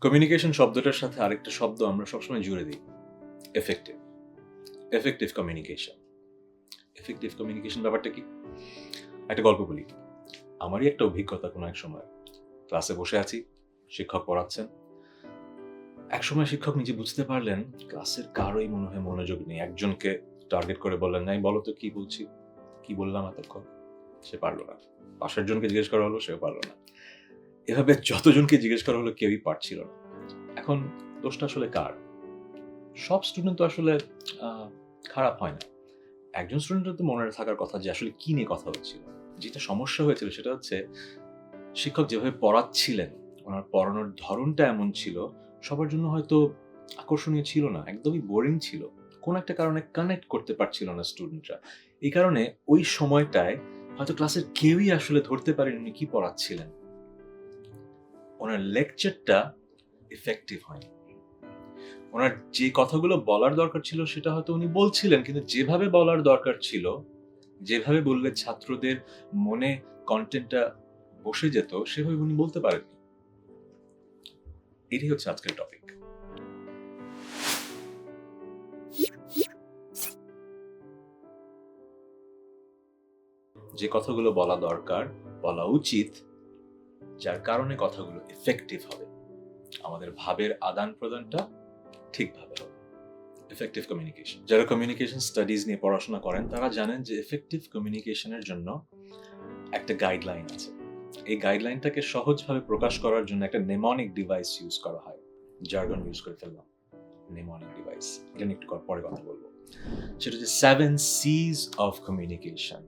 Communication শব্দটার সাথে আরেকটা শব্দ আমরা সবসময় জুড়ে দিই। Effective effective communication effective communication ব্যাপারটা কি? একটা গল্প বলি। আমারই একটা অভিজ্ঞতা কোনো এক সময়। ক্লাসে বসে আছি, শিক্ষক পড়াচ্ছেন। এক সময় শিক্ষক নিজে বুঝতে পারলেন ক্লাসের কারোই মনে হয় মনোযোগ নেই। একজনকে টার্গেট করে বললেন নাই বলো তো কি বলছি? কি বললাম এতক্ষণ? সে পারল না। পাশের জনকে জিজ্ঞেস করা হলো, সেও পারল না। এভাবে যতজনকে জিজ্ঞেস করা হলো কেউই পারছিল না। এখন দোষটা আসলে কার? সব স্টুডেন্ট তো আসলে খারাপ হয় না। একজন স্টুডেন্টের তো মনে থাকার কথা যে আসলে কি নিয়ে কথা হচ্ছিল। যেটা সমস্যা হয়েছিল সেটা হচ্ছে, শিক্ষক যেভাবে পড়াচ্ছিলেন, ওনার পড়ানোর ধরনটা এমন ছিল, সবার জন্য হয়তো আকর্ষণীয় ছিল না, একদমই বোরিং ছিল। কোন একটা কারণে কানেক্ট করতে পারছিল না স্টুডেন্টরা এই কারণে ওই সময়টায় হয়তো ক্লাসের কেউই আসলে ধরতে পারেনি কি পড়াচ্ছিলেন। ওনার লেকচারটা ইফেক্টিভ হয়নি। ওনার যে কথাগুলো বলার দরকার ছিল সেটা হয়তো উনি বলছিলেন, কিন্তু যেভাবে বলার দরকার ছিল, যেভাবে বললে ছাত্রদের মনে কন্টেন্টটা বসে যেত, সেভাবে উনি বলতে পারেননি। এটাই হচ্ছে আজকের টপিক যে কথাগুলো বলা দরকার, বলা উচিত যার কারণে কথাগুলো এফেক্টিভ হবে। আমাদের ভাবের আদান প্রদানটা ঠিকভাবে হবে। এফেক্টিভ কমিউনিকেশন যারা কমিউনিকেশন স্টাডিজ নিয়ে পড়াশোনা করেন, তারা জানেন যে এফেক্টিভ কমিউনিকেশনের জন্য একটা গাইডলাইন আছে। এই গাইডলাইনটাকে সহজভাবে প্রকাশ করার জন্য একটা নেমনিক ডিভাইস ইউজ করা হয়। জার্গন ইউজ করে ফেললাম। নেমনিক ডিভাইস এটা নিয়ে একটু পরে কথা বলব। সেটা হচ্ছে সেভেন সিজ অফ কমিউনিকেশন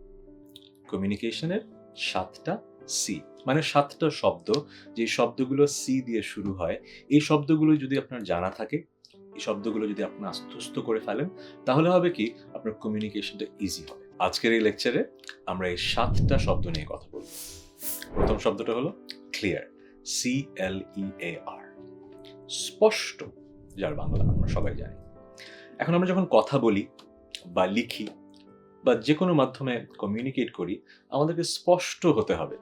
কমিউনিকেশনের সাতটা সি মানে সাতটা শব্দ, যে শব্দগুলো সি দিয়ে শুরু হয়, এই শব্দগুলো যদি আপনার জানা থাকে, এই শব্দগুলো যদি আপনি আস্তস্ত করে ফেলেন, তাহলে হবে কি, আপনার কমিউনিকেশনটা ইজি হবে। আজকের এই লেকচারে আমরা এই সাতটা শব্দ নিয়ে কথা বলব। প্রথম শব্দটা হলো ক্লিয়ার সি এল ই এ আর স্পষ্ট, যার বাংলা আমরা সবাই জানি। এখন আমরা যখন কথা বলি বা লিখি বা যে কোনো মাধ্যমে কমিউনিকেট করি, আমাদেরকে স্পষ্ট হতে হবে।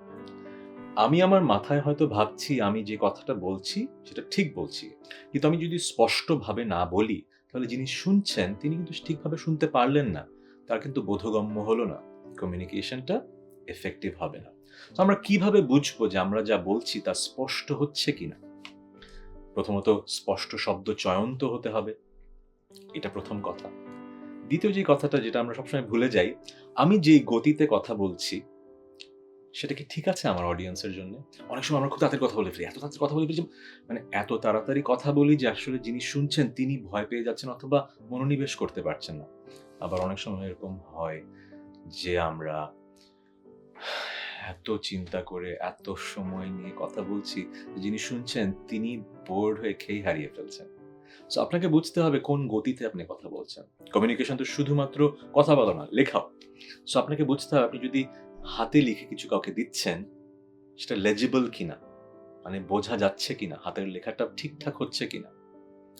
আমি আমার মাথায় হয়তো ভাবছি, আমি যে কথাটা বলছি, সেটা ঠিক বলছি। কিন্তু আমি যদি স্পষ্টভাবে না বলি, তাহলে যিনি শুনছেন, তিনি কিন্তু ঠিকভাবে শুনতে পারলেন না। তার কিন্তু বোধগম্য হলো না। কমিউনিকেশনটা এফেক্টিভ হবে না। তো আমরা কীভাবে বুঝব যে আমরা যা বলছি, তা স্পষ্ট হচ্ছে কিনা প্রথমত, স্পষ্ট শব্দ চয়ন তো হতে হবে। এটা প্রথম কথা। দ্বিতীয় যে কথাটা, যেটা আমরা সবসময় ভুলে যাই, আমি যেই গতিতে কথা বলছি সেটা কি ঠিক আছে আমার অডিয়েন্সের জন্য? অনেক সময় আমরা খুব তাড়াতাড়ি কথা বলে ফেলি। এত তাড়াতাড়ি কথা বলে ফেলি মানে এত তাড়াতাড়ি কথা বলি যে আসলে যিনি শুনছেন তিনি ভয় পেয়ে যাচ্ছেন অথবা মনোনিবেশ করতে পারছেন না। আবার অনেক সময় এরকম হয় যে আমরা এত চিন্তা করে, এত সময় নিয়ে কথা বলছি যিনি শুনছেন তিনি বোর্ড হয়ে খেয়ে হারিয়ে ফেলছেন। সো আপনাকে বুঝতে হবে কোন গতিতে আপনি কথা বলছেন। কমিউনিকেশন তো শুধুমাত্র কথা বলা না লেখাও। সো আপনাকে বুঝতে হবে, আপনি যদি হাতে লিখে কিছু কাউকে দিচ্ছেন, সেটা লেজিবল কিনা? মানে বোঝা যাচ্ছে কিনা? হাতের লেখাটা ঠিকঠাক হচ্ছে কিনা?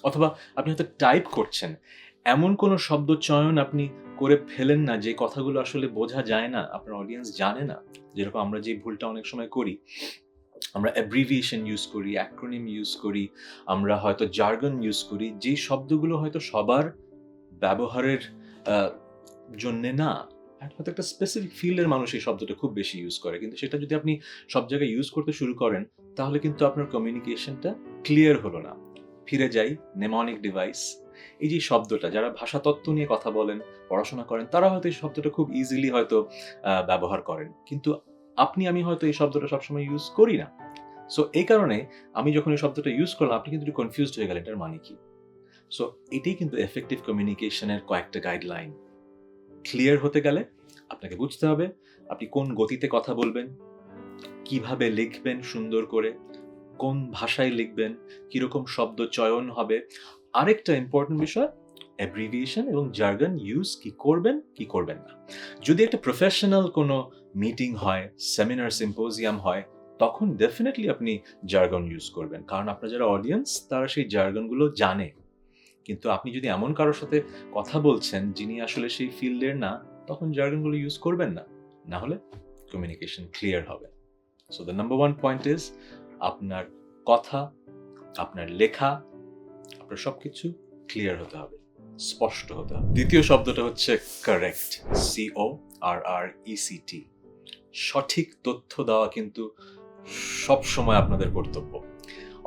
অথবা আপনি হয়তো টাইপ করছেন, এমন কোনো শব্দ চয়ন আপনি করে ফেলেন না যে কথাগুলো আসলে বোঝা যায় না, আপনার অডিয়েন্স জানে না। যেরকম আমরা যে ভুলটা অনেক সময় করি, আমরা অ্যাব্রিভিয়েশন ইউজ করি অ্যাক্রোনিম ইউজ করি, আমরা হয়তো জার্গন ইউজ করি যে শব্দগুলো হয়তো সবার ব্যবহারের জন্যে না হয়তো একটা স্পেসিফিক ফিল্ডের মানুষ এই শব্দটা খুব বেশি ইউজ করে। কিন্তু সেটা যদি আপনি সব জায়গায় ইউজ করতে শুরু করেন, তাহলে কিন্তু আপনার কমিউনিকেশনটা ক্লিয়ার হলো না। ফিরে যাই নেমনিক ডিভাইস এই যে শব্দটা, যারা ভাষাতত্ত্ব নিয়ে কথা বলেন, পড়াশোনা করেন, তারা হয়তো এই শব্দটা খুব ইজিলি হয়তো ব্যবহার করেন। কিন্তু আপনি, আমি হয়তো এই শব্দটা সবসময় ইউজ করি না। সো এই কারণে আমি যখন এই শব্দটা ইউজ করলাম, আপনি কিন্তু কনফিউজড হয়ে গেলেন, এটার মানে কি? সো এটাই কিন্তু এফেক্টিভ কমিউনিকেশনের কয়েকটা গাইডলাইন ক্লিয়ার হতে গেলে আপনাকে বুঝতে হবে আপনি কোন গতিতে কথা বলবেন, কীভাবে লিখবেন সুন্দর করে, কোন ভাষায় লিখবেন, কীরকম শব্দ চয়ন হবে। আরেকটা ইম্পর্টেন্ট বিষয় অ্যাব্রিভিয়েশন এবং জার্গন ইউজ কি করবেন কি করবেন না। যদি একটা প্রফেশনাল কোনো মিটিং হয় সেমিনার সিম্পোজিয়াম হয়, তখন ডেফিনেটলি আপনি জার্গন ইউজ করবেন। কারণ আপনার যারা অডিয়েন্স তারা সেই জার্গনগুলো জানে। কিন্তু আপনি যদি এমন কারোর সাথে কথা বলছেন, যিনি আসলে সেই ফিল্ডের না, তখন জার্গনগুলো ইউজ করবেন না। না হলে কমিউনিকেশন ক্লিয়ার হবে। So the number one point is আপনার কথা, আপনার লেখা, আপনার সবকিছু ক্লিয়ার হতে হবে, স্পষ্ট হতে হবে। দ্বিতীয় শব্দটা হচ্ছে কারেক্ট সিও আর আর ইসিটি সঠিক তথ্য দেওয়া কিন্তু সব সময় আপনাদের কর্তব্য।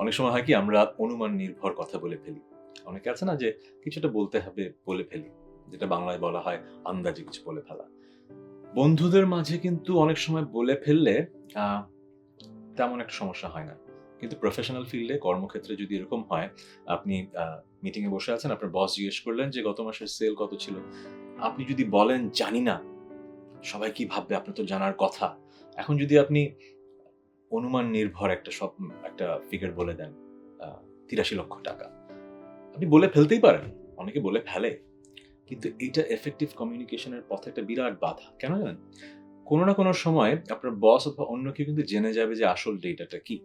অনেক সময় হয় কি, আমরা অনুমান নির্ভর কথা বলে ফেলি। অনেকে আছে না যে কিছুটা বলতে হবে, বলে ফেলি। যেটা বাংলায় বলা হয় আন্দাজে কিছু বলে ফেলা। বন্ধুদের মাঝে কিন্তু অনেক সময় বলে ফেললে তেমন একটা সমস্যা হয় না। কিন্তু প্রফেশনাল ফিল্ডে কর্মক্ষেত্রে যদি এরকম হয়, আপনি মিটিং এ বসে আছেন, আপনার বস জিজ্ঞেস করলেন যে গত মাসের সেল কত ছিল? আপনি যদি বলেন, জানি না। সবাই কি ভাববে? আপনার তো জানার কথা। এখন যদি আপনি অনুমান নির্ভর একটা সব, একটা ফিগার বলে দেন তিরাশি লক্ষ টাকা। আপনি বলে ফেলতেই পারেন। অনেকে বলে ফেলে। কিন্তু এটা এফেক্টিভ কমিউনিকেশনের পথে একটা বিরাট বাধা। কেন জানেন? কোনো না কোনো সময় আপনার বস অথবা অন্য কেউ কিন্তু জেনে যাবে যে আসল ডেটাটা কি।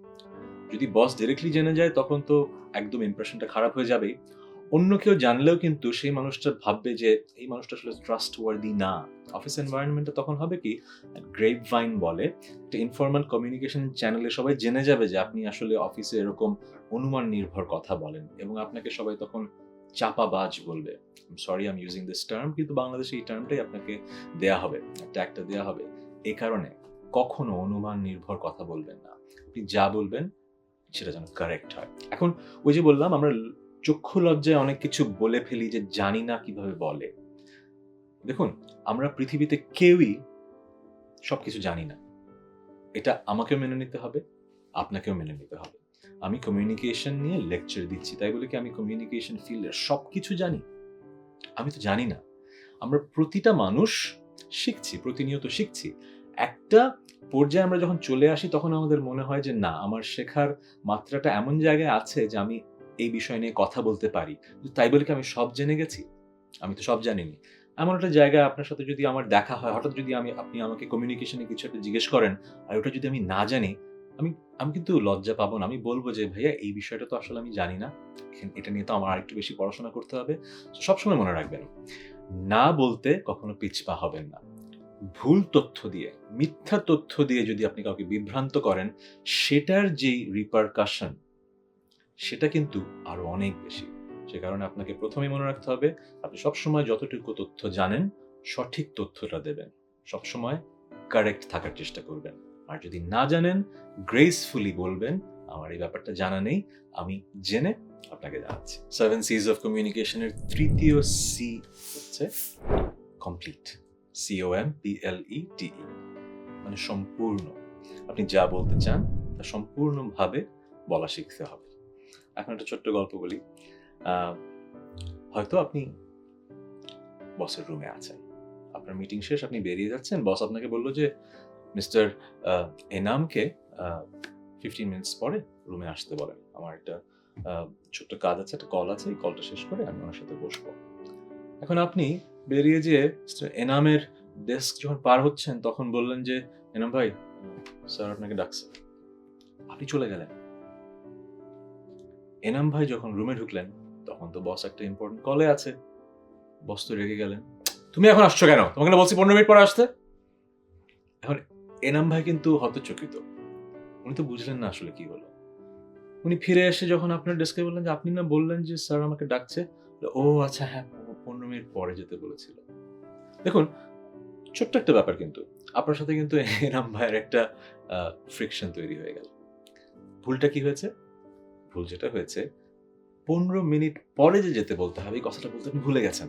যদি বস ডিরেক্টলি জেনে যায়, তখন তো একদম ইমপ্রেশনটা খারাপ হয়ে যাবেই। অন্য কেউ জানলেও কিন্তু সেই মানুষটা ভাববে যে এই মানুষটা আসলে ট্রাস্ট ওয়ার্দি না। অফিস এনভায়রনমেন্টে তখন হবে কি গ্রেপ ভাইন বলে, একটা ইনফর্মাল কমিউনিকেশন চ্যানেলে সবাই জেনে যাবে যে আপনি আসলে অফিসে এরকম অনুমান নির্ভর কথা বলেন এবং আপনাকে সবাই তখন চাপাবাজ বলবে। Sorry I'm using this term কিন্তু বাংলাদেশে এই টার্মটাই আপনাকে দেয়া হবে, একটা একটা দেয়া হবে। এই কারণে কখনো অনুমান নির্ভর কথা বলবেন না। আপনি যা বলবেন, সেটা যেন কারেক্ট হয়। এখন ওই যে বললাম, আমরা চক্ষু লজ্জায় অনেক কিছু বলে ফেলি যে জানি না কীভাবে বলে। দেখুন, আমরা পৃথিবীতে কেউই সব কিছু জানি না। এটা আমাকেও মেনে নিতে হবে, আপনাকেও মেনে নিতে হবে। আমি কমিউনিকেশন নিয়ে লেকচার দিচ্ছি, তাই বলে কি আমি কমিউনিকেশন ফিল্ডের সব কিছু জানি? আমি তো জানি না। আমরা প্রতিটা মানুষ শিখছি, প্রতিনিয়ত শিখছি। একটা পর্যায়ে আমরা যখন চলে আসি, তখন আমাদের মনে হয় যে না, আমার শেখার মাত্রাটা এমন জায়গায় আছে যে আমি এই বিষয় নিয়ে কথা বলতে পারি। তাই বলে কি আমি সব জেনে গেছি? আমি তো সব জানিনি। এমন একটা জায়গায় আপনার সাথে যদি আমার দেখা হয়, হঠাৎ যদি আমি, আপনি আমাকে কমিউনিকেশনে কিছু একটা জিজ্ঞেস করেন আর ওটা যদি আমি না জানি, আমি আমি কিন্তু লজ্জা পাবো না। আমি বলব যে, ভাইয়া, এই বিষয়টা তো আসলে আমি জানি না। এটা নিয়ে তো আমার আরেকটু বেশি পড়াশোনা করতে হবে। সবসময় মনে রাখবেন, না বলতে কখনো পিছপা হবেন না। ভুল তথ্য দিয়ে, মিথ্যা তথ্য দিয়ে যদি আপনি কাউকে বিভ্রান্ত করেন, সেটার যেই রিপারকাশন সেটা কিন্তু আরও অনেক বেশি। সে কারণে আপনাকে প্রথমেই মনে রাখতে হবে, আপনি সবসময় যতটুকু তথ্য জানেন, সঠিক তথ্যটা দেবেন। সবসময় কারেক্ট থাকার চেষ্টা করবেন। আর যদি না জানেন গ্রেসফুলি বলবেন, আমার এই ব্যাপারটা জানা নেই, আমি জেনে আপনাকে জানাচ্ছি। সেভেন সিজ অফ কমিউনিকেশনের তৃতীয় সি হচ্ছে কমপ্লিট সিওএম পিএলই টিই মানে সম্পূর্ণ। আপনি যা বলতে চান, তা সম্পূর্ণভাবে বলা শিখতে হবে। এখন একটা ছোট্ট গল্প বলি। হয়তো আপনি বসের রুমে আছেন। আপনার মিটিং শেষ, আপনি বেরিয়ে যাচ্ছেন। বস আপনাকে বলল যে মিস্টার এনামকে ফিফটিন মিনিটস পরে রুমে আসতে বলেন। আমার একটা ছোট্ট কাজ আছে, একটা কল আছে, এই কলটা শেষ করে আমি ওনার সাথে বসবো। এখন আপনি বেরিয়ে যেয়ে মিস্টার এনামের ডেস্ক যখন পার হচ্ছেন, তখন বললেন যে, এনাম ভাই স্যার আপনাকে ডাকছে। আপনি চলে গেলেন। এনাম ভাই যখন রুমে ঢুকলেন, তখন তো বস একটা ইম্পর্টেন্ট কলে আছে। বস তো রেগে গেলেন। তুমি এখন আসছো কেন? তোমাকে না বলছি পনেরো মিনিট পরে আসতে? এখন এনাম ভাই কিন্তু হতচকিত। উনি তো বুঝলেন না আসলে কি হলো। উনি ফিরে এসে যখন আপনার ডেস্কে বললেন যে, আপনি না বললেন যে স্যার আমাকে ডাকছে? ও আচ্ছা হ্যাঁ পনেরো মিনিট পরে যেতে বলেছিল। দেখুন, ছোট্ট একটা ব্যাপার কিন্তু। আপনার সাথে কিন্তু এনাম ভাইয়ের একটা ফ্রিকশন তৈরি হয়ে গেল। ভুলটা কি হয়েছে? ভুল যেটা হয়েছে, পনেরো মিনিট পরে যে যেতে বলতে হবে, এই কথাটা বলতে আপনি ভুলে গেছেন।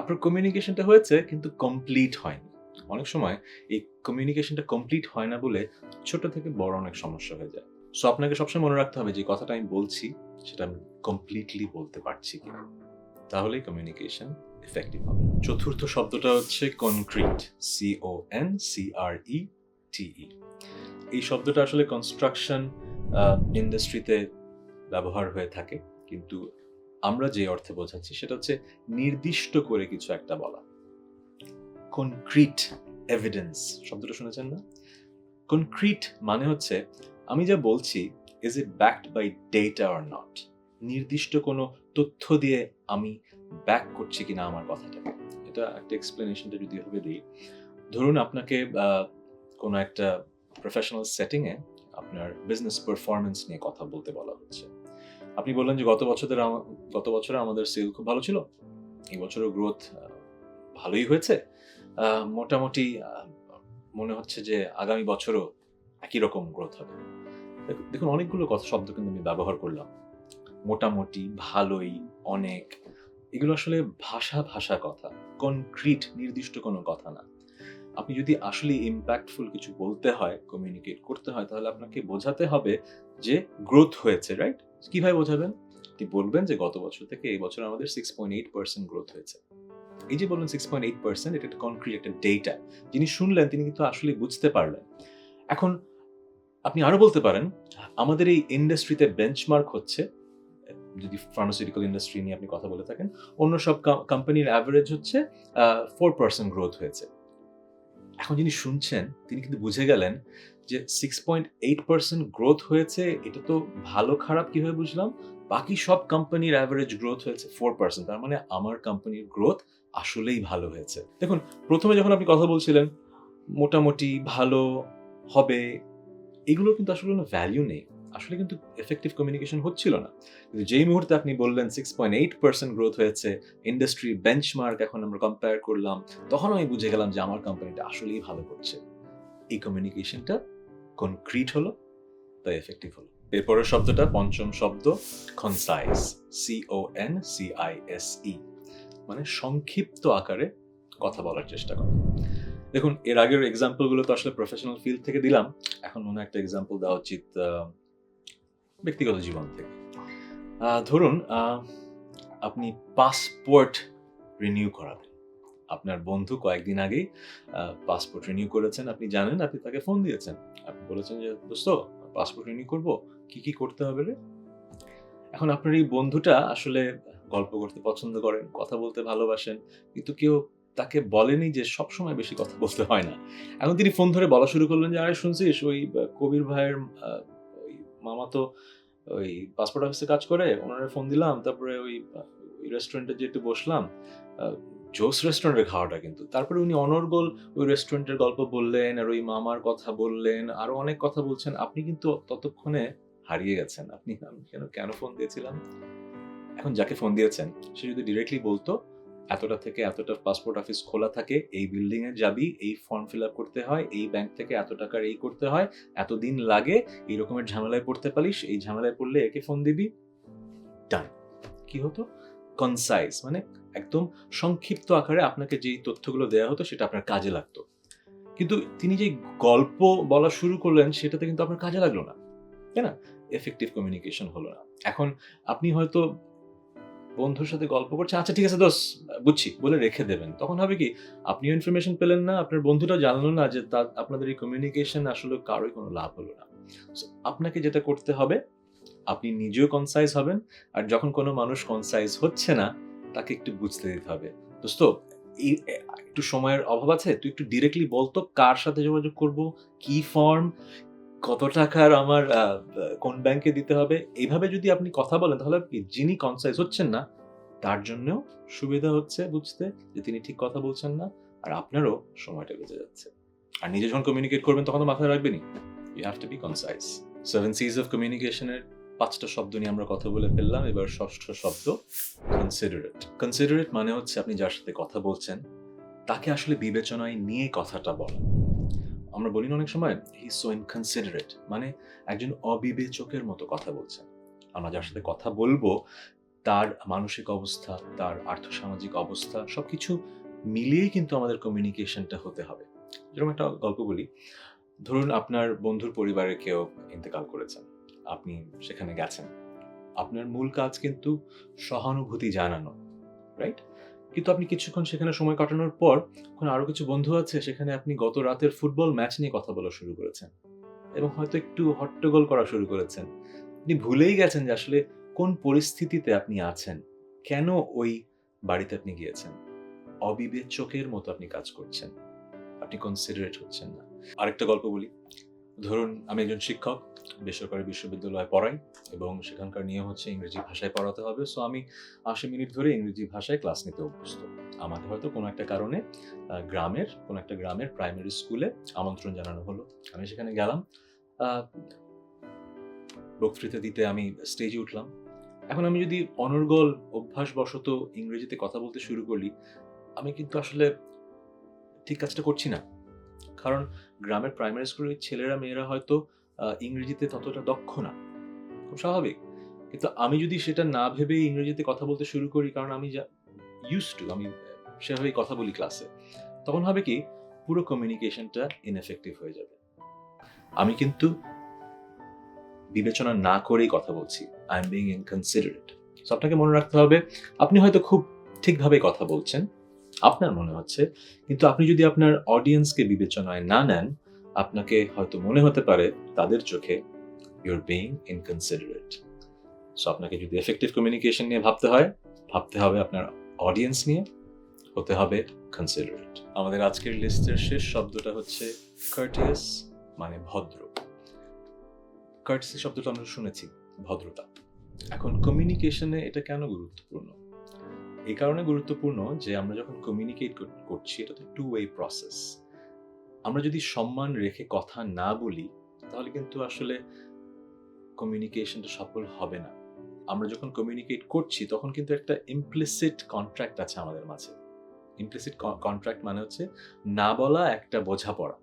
আপনার কমিউনিকেশনটা হয়েছে, কিন্তু কমপ্লিট হয়নি। অনেক সময় এই কমিউনিকেশনটা কমপ্লিট হয় না বলে ছোট থেকে বড় অনেক সমস্যা হয়ে যায়। সো আপনাকে সবসময় মনে রাখতে হবে যে কথাটা আমি বলছি, সেটা আমি কমপ্লিটলি বলতে পারছি কিনা। তাহলেই কমিউনিকেশন এফেক্টিভ হবে। চতুর্থ শব্দটা হচ্ছে concrete C O N C R E TE এই শব্দটা আসলে কনস্ট্রাকশন ইন্ডাস্ট্রিতে ব্যবহার হয়ে থাকে, কিন্তু আমরা যে অর্থে বোঝাচ্ছি সেটা হচ্ছে নির্দিষ্ট করে কিছু একটা বলা। কনক্রিট এভিডেন্স শব্দটা শুনেছেন না? কনক্রিট মানে হচ্ছে আমি যা বলছি is it backed by data or not নির্দিষ্ট কোনো তথ্য দিয়ে আমি ব্যাক করছি কিনা আমার কথাটাকে এটা একটা এক্সপ্লেনেশনটা যদি হবে দিই, ধরুন আপনাকে কোনো একটা প্রফেশনাল সেটিংয়ে আপনার বিজনেস পারফরমেন্স নিয়ে কথা বলতে বলা হচ্ছে। আপনি বললেন যে গত বছরের গত বছরে আমাদের সেল খুব ভালো ছিল। এই বছরও গ্রোথ ভালোই হয়েছে। মোটামুটি মনে হচ্ছে যে আগামী বছরও একই রকম গ্রোথ হবে। দেখুন, অনেকগুলো কথা, শব্দ কিন্তু আমি ব্যবহার করলাম। মোটামুটি, ভালোই, অনেক। এগুলো আসলে ভাষা ভাষা কথা। কনক্রিট নির্দিষ্ট কোনো কথা না। আপনি যদি আসলে ইম্প্যাক্টফুল কিছু বলতে হয় কমিউনিকেট করতে হয়, তাহলে আপনাকে বোঝাতে হবে যে গ্রোথ হয়েছে রাইট কীভাবে বোঝাবেন? আপনি বলবেন যে গত বছর থেকে এই বছর আমাদের six point eight percent growth হয়েছে। এই যে বললেন সিক্স পয়েন্ট এইট পার্সেন্ট এটা একটা কনক্রিট একটা ডেটা যিনি শুনলেন, তিনি কিন্তু আসলে বুঝতে পারলেন। এখন আপনি আরও বলতে পারেন, আমাদের এই ইন্ডাস্ট্রিতে বেঞ্চমার্ক হচ্ছে, যদি ফার্মাসিউটিক্যাল ইন্ডাস্ট্রি নিয়ে আপনি কথা বলে থাকেন, অন্য সব কোম্পানির অ্যাভারেজ হচ্ছে ফোর পার্সেন্ট গ্রোথ হয়েছে। এখন যিনি শুনছেন, তিনি কিন্তু বুঝে গেলেন যে six point eight percent growth হয়েছে, এটা তো ভালো খারাপ কীভাবে বুঝলাম? বাকি সব কোম্পানির অ্যাভারেজ গ্রোথ হয়েছে ফোর পার্সেন্ট তার মানে আমার কোম্পানির গ্রোথ আসলেই ভালো হয়েছে। দেখুন, প্রথমে যখন আপনি কথা বলছিলেন, মোটামুটি ভালো হবে এগুলো কিন্তু আসলে কোনো ভ্যালিউ নেই। আসলে কিন্তু এফেক্টিভ কমিউনিকেশন হচ্ছিল না। কিন্তু যেই মুহূর্তে আপনি বললেন six point eight percent growth হয়েছে ইন্ডাস্ট্রি বেঞ্চমার্ক এখন আমরা কম্পেয়ার করলাম, তখন আমি বুঝে গেলাম যে আমার কোম্পানিটা আসলেই ভালো করছে। এই কমিউনিকেশনটা কনক্রিট হলো, তাই এফেক্টিভ হলো। এরপরের শব্দটা পঞ্চম শব্দ concise C O N C S E মানে সংক্ষিপ্ত আকারে কথা বলার চেষ্টা করা। দেখুন, এর আগের এক্সাম্পলগুলো তো আসলে প্রফেশনাল ফিল্ড থেকে দিলাম, এখন মনে একটা এক্সাম্পল দেওয়া উচিত ব্যক্তিগত জীবন থেকে? ধরুন আপনি পাসপোর্ট রিনিউ করাবেন আপনার বন্ধু কয়েকদিন আগেই পাসপোর্ট রিনিউ করেছেন। আপনি জানেন, আপনি তাকে ফোন দিয়েছেন। আপনি বলেছেন যে, দোস্ত পাসপোর্ট রিনিউ করব? কি কি করতে হবে রে? এখন আপনার এই বন্ধুটা আসলে গল্প করতে পছন্দ করেন, কথা বলতে ভালোবাসেন, কিন্তু কেউ তাকে বলেনি যে সব সময় বেশি কথা বলতে হয় না। এখন তিনি ফোন ধরে বলা শুরু করলেন যে, আরে, শুনছিস? ওই কবির ভাইয়ের মামা তো ওই পাসপোর্ট অফিসে কাজ করে, ওনারা ফোন দিলাম, তারপরে ওই রেস্টুরেন্টে যে একটু বসলাম জোস রেস্টুরেন্টের খাওয়াটা কিন্তু। তারপরে উনি অনর্গল ওই রেস্টুরেন্টের গল্প বললেন, আর ওই মামার কথা বললেন, আরও অনেক কথা বলছেন। আপনি কিন্তু ততক্ষণে হারিয়ে গেছেন। আপনি কেন কেন ফোন দিয়েছিলাম? এখন যাকে ফোন দিয়েছেন, সে যদি ডিরেক্টলি বলতো এতটা থেকে এতটা পাসপোর্ট অফিস খোলা থাকে, এই বিল্ডিং এর যাবি, এই ফর্ম ফিল আপ করতে হয়, এই ব্যাংক থেকে এত টাকার এই করতে হয়, এতদিন লাগে এই রকমের ঝামেলায় পড়তে পারিস, এই ঝামেলায় পড়লে একে ফোন দিবি। ডান কি হতো? কনসাইজ মানে একদম সংক্ষিপ্ত আকারে আপনাকে যেই তথ্যগুলো দেওয়া হতো, সেটা আপনার কাজে লাগতো। কিন্তু তিনি যে গল্প বলা শুরু করলেন, সেটাতে কিন্তু আপনার কাজে লাগল না। তাই না? এফেক্টিভ কমিউনিকেশন হলো না। এখন আপনি হয়তো বন্ধুর সাথে গল্প করছে আচ্ছা ঠিক আছে দোষ বুঝছি, বলে রেখে দেবেন। তখন হবে কি, আপনিও ইনফরমেশন পেলেন না, আপনার বন্ধুটা জানলো না যে তা আপনাদের এই কমিউনিকেশন আসলে কারোই কোনো লাভ হলো না। আপনাকে যেটা করতে হবে, আপনি নিজেও কনসাইজ হবেন, আর যখন কোনো মানুষ কনসাইজ হচ্ছে না, তাকে একটু বুঝতে দিতে হবে। দোস্ত এই একটু সময়ের অভাব আছে, তুই একটু ডিরেক্টলি বলতো কার সাথে যোগাযোগ করব, কি ফর্ম কত টাকার আমার কোন ব্যাংকে দিতে হবে? এইভাবে যদি আপনি কথা বলেন, তাহলে কি, যিনি কনসাইজ হচ্ছেন না, তার জন্যও সুবিধা হচ্ছে বুঝতে যে তিনি ঠিক কথা বলছেন না, আর আপনারও সময়টা বেঁচে যাচ্ছে। আর নিজে যখন কমিউনিকেট করবেন, তখন তো মাথায় রাখবেনই। You have to be concise seven C's of কমিউনিকেশনের পাঁচটা শব্দ নিয়ে আমরা কথা বলে ফেললাম, এবার ষষ্ঠ শব্দ কনসিডারেট কনসিডারেট মানে হচ্ছে আপনি যার সাথে কথা বলছেন, তাকে আসলে বিবেচনায় নিয়ে কথাটা বলা। আমরা বলি না অনেক সময় হি সো ইনকনসিডারেট মানে একজন অবিবেচকের মতো কথা বলছেন। আমরা যার সাথে কথা বলব, তার মানসিক অবস্থা, তার আর্থসামাজিক অবস্থা, সবকিছু মিলিয়েই কিন্তু আমাদের কমিউনিকেশনটা হতে হবে। যেরকম একটা গল্প বলি। ধরুন আপনার বন্ধুর পরিবারে কেউ ইন্তেকাল করেছেন। আপনি সেখানে গেছেন। আপনার মূল কাজ কিন্তু সহানুভূতি জানানো রাইট কিন্তু আপনি কিছুক্ষণ সেখানে সময় কাটানোর পর ওখানে আরও কিছু বন্ধু আছে, সেখানে আপনি গত রাতের ফুটবল ম্যাচ নিয়ে কথা বলা শুরু করেছেন এবং হয়তো একটু হট্টগোল করা শুরু করেছেন। আপনি ভুলেই গেছেন যে আসলে কোন পরিস্থিতিতে আপনি আছেন। কেন ওই বাড়িতে আপনি গিয়েছেন? অবিবেচকের মতো আপনি কাজ করছেন। আপনি কনসিডারেট হচ্ছেন না। আরেকটা গল্প বলি। ধরুন, আমি একজন শিক্ষক, বেসরকারি বিশ্ববিদ্যালয়ে পড়াই এবং সেখানকার নিয়ম হচ্ছে ইংরেজি ভাষায় পড়াতে হবে। সো আমি আশি মিনিট ধরে ইংরেজি ভাষায় ক্লাস নিতে অভ্যস্ত। আমাকে হয়তো কোনো একটা কারণে গ্রামের, কোনো একটা গ্রামের প্রাইমারি স্কুলে আমন্ত্রণ জানানো হলো। আমি সেখানে গেলাম। বক্তৃতা দিতে আমি স্টেজে উঠলাম। এখন আমি যদি অনর্গল, অভ্যাসবশত ইংরেজিতে কথা বলতে শুরু করি, আমি কিন্তু আসলে ঠিক কাজটা করছি না। কারণ গ্রামের প্রাইমারি স্কুলের ছেলেরা, মেয়েরা হয়তো ইংরেজিতে ততটা দক্ষ না। খুব স্বাভাবিক। কিন্তু আমি যদি সেটা না ভেবে ইংরেজিতে কথা বলতে শুরু করি, কারণ আমি যা ইউজ টু আমি সেভাবেই কথা বলি ক্লাসে তখন হবে কি, পুরো কমিউনিকেশনটা ইনএফেক্টিভ হয়ে যাবে। আমি কিন্তু বিবেচনা না করেই কথা বলছি। I am being inconsiderate so আপনাকে মনে রাখতে হবে, আপনি হয়তো খুব ঠিকভাবে কথা বলছেন। আপনার মনে হচ্ছে, কিন্তু আপনি যদি আপনার অডিয়েন্সকে বিবেচনায় না নেন, আপনাকে হয়তো মনে হতে পারে তাদের চোখে ইউর বিং ইনকনসিডারেট সো আপনাকে যদি এফেক্টিভ কমিউনিকেশন নিয়ে ভাবতে হয়, ভাবতে হবে আপনার অডিয়েন্স নিয়ে, হতে হবে কনসিডারেট আমাদের আজকের লিস্টের শেষ শব্দটা হচ্ছে কার্টিয়াস মানে ভদ্র। কার্টিসি শব্দটা আমরা শুনেছি, ভদ্রতা। এখন কমিউনিকেশনে এটা কেন গুরুত্বপূর্ণ? এই কারণে গুরুত্বপূর্ণ যে আমরা যখন কমিউনিকেট করছি এটা তো টু ওয়ে প্রসেস আমরা যদি সম্মান রেখে কথা না বলি, তাহলে কিন্তু আসলে কমিউনিকেশনটা সফল হবে না। আমরা যখন কমিউনিকেট করছি, তখন কিন্তু একটা ইমপ্লিসিট কন্ট্রাক্ট আছে আমাদের মাঝে। ইমপ্লিসিট কন্ট্রাক্ট মানে হচ্ছে না বলা একটা বোঝাপড়া।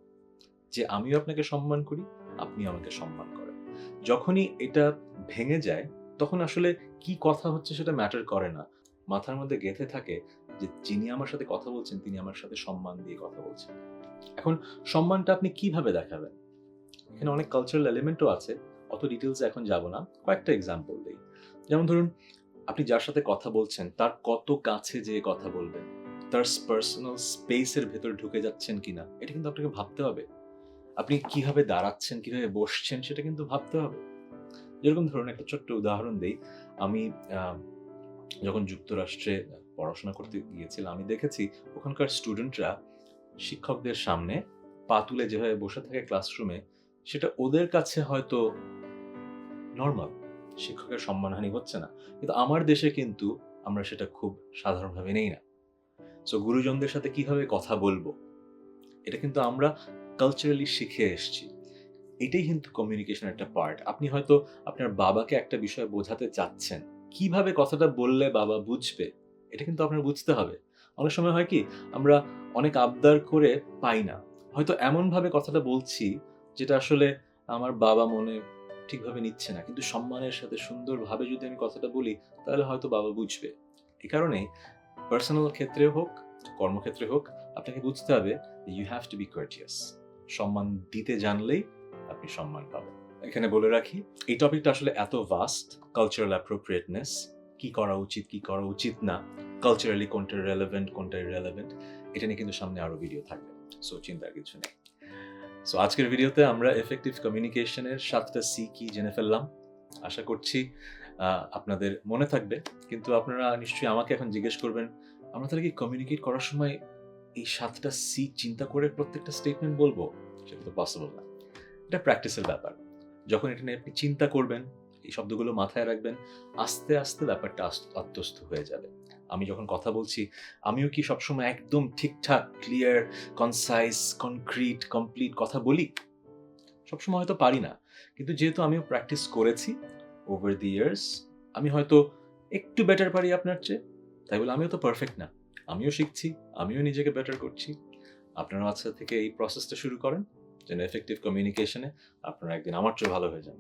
যে আমিও আপনাকে সম্মান করি, আপনি আমাকে সম্মান করেন। যখনই এটা ভেঙে যায়, তখন আসলে কি কথা হচ্ছে সেটা ম্যাটার করে না। মাথার মধ্যে গেঁথে থাকে যে যিনি আমার সাথে কথা বলছেন, তিনি আমার সাথে সম্মান দিয়ে কথা বলছেন। এখন সম্মানটা আপনি কীভাবে দেখাবেন? এখানে অনেক কালচারাল এলিমেন্টও আছে, অত ডিটেলসে এখন যাব না। কয়েকটা এক্সাম্পল দিই। যেমন ধরুন, আপনি যার সাথে কথা বলছেন, তার কত কাছে যেয়ে কথা বলবেন? তার পার্সোনাল স্পেসের ভেতর ঢুকে যাচ্ছেন কিনা? এটা কিন্তু আপনাকে ভাবতে হবে। আপনি কীভাবে দাঁড়াচ্ছেন, কীভাবে বসছেন, সেটা কিন্তু ভাবতে হবে। যেরকম ধরুন, একটা ছোট্ট উদাহরণ দিই। আমি যখন যুক্তরাষ্ট্রে পড়াশোনা করতে গিয়েছিলাম আমি দেখেছি ওখানকার স্টুডেন্টরা শিক্ষকদের সামনে পা তুলে যেভাবে বসে থাকে ক্লাসরুমে সেটা ওদের কাছে হয়তো নর্মাল শিক্ষকের সম্মানহানি হচ্ছে না। কিন্তু আমার দেশে কিন্তু আমরা সেটা খুব সাধারণভাবে নেই না। সো গুরুজনদের সাথে কীভাবে কথা বলব? এটা কিন্তু আমরা কালচারালি শিখে এসেছি। এটাই কিন্তু কমিউনিকেশন একটা পার্ট আপনি হয়তো আপনার বাবাকে একটা বিষয় বোঝাতে চাচ্ছেন কীভাবে কথাটা বললে বাবা বুঝবে, এটা কিন্তু আপনার বুঝতে হবে। অনেক সময় হয় কি, আমরা অনেক আবদার করে পাই না। হয়তো এমনভাবে কথাটা বলছি যেটা আসলে আমার বাবা মনে ঠিকভাবে নিচ্ছে না। কিন্তু সম্মানের সাথে সুন্দরভাবে যদি আমি কথাটা বলি, তাহলে হয়তো বাবা বুঝবে। এই কারণেই পার্সোনাল ক্ষেত্রে হোক, কর্মক্ষেত্রে হোক, আপনাকে বুঝতে হবে you have to be courteous সম্মান দিতে জানলেই আপনি সম্মান পাবেন। এখানে বলে রাখি, এই টপিকটা আসলে এত ভাস্ট কালচারাল অ্যাপ্রোপ্রিয়েটনেস কি করা উচিত, কি করা উচিত না কালচারালি কোনটা রেলেভেন্ট কোনটা রেলেভেন্ট এটা নিয়ে কিন্তু সামনে আরও ভিডিও থাকবে। সো চিন্তার কিছু নেই। সো আজকের ভিডিওতে আমরা এফেক্টিভ কমিউনিকেশনের সাতটা সি কি জেনে ফেললাম। আশা করছি আপনাদের মনে থাকবে। কিন্তু আপনারা নিশ্চয়ই আমাকে এখন জিজ্ঞেস করবেন, আমরা তাহলে কি কমিউনিকেট করার সময় এই সাতটা সি চিন্তা করে প্রত্যেকটা স্টেটমেন্ট বলব? সেটা তো পসিবল না। এটা প্র্যাকটিসের ব্যাপার। যখন এটা নিয়ে আপনি চিন্তা করবেন, এই শব্দগুলো মাথায় রাখবেন, আস্তে আস্তে ব্যাপারটা আত্মস্থ হয়ে যাবে। আমি যখন কথা বলছি, আমিও কি সবসময় একদম ঠিকঠাক ক্লিয়ার কনসাইজ কনক্রিট কমপ্লিট কথা বলি? সবসময় হয়তো পারি না। কিন্তু যেহেতু আমিও প্র্যাকটিস করেছি ওভার দি ইয়ার্স আমি হয়তো একটু বেটার পারি আপনার চেয়ে। তাই বলে আমিও তো পারফেক্ট না। আমিও শিখছি, আমিও নিজেকে বেটার করছি। আপনারা আজকে থেকে এই প্রসেসটা শুরু করেন। যেন এফেক্টিভ কমিউনিকেশনে আপনারা একদিন আমার চেয়ে ভালো হয়ে যান।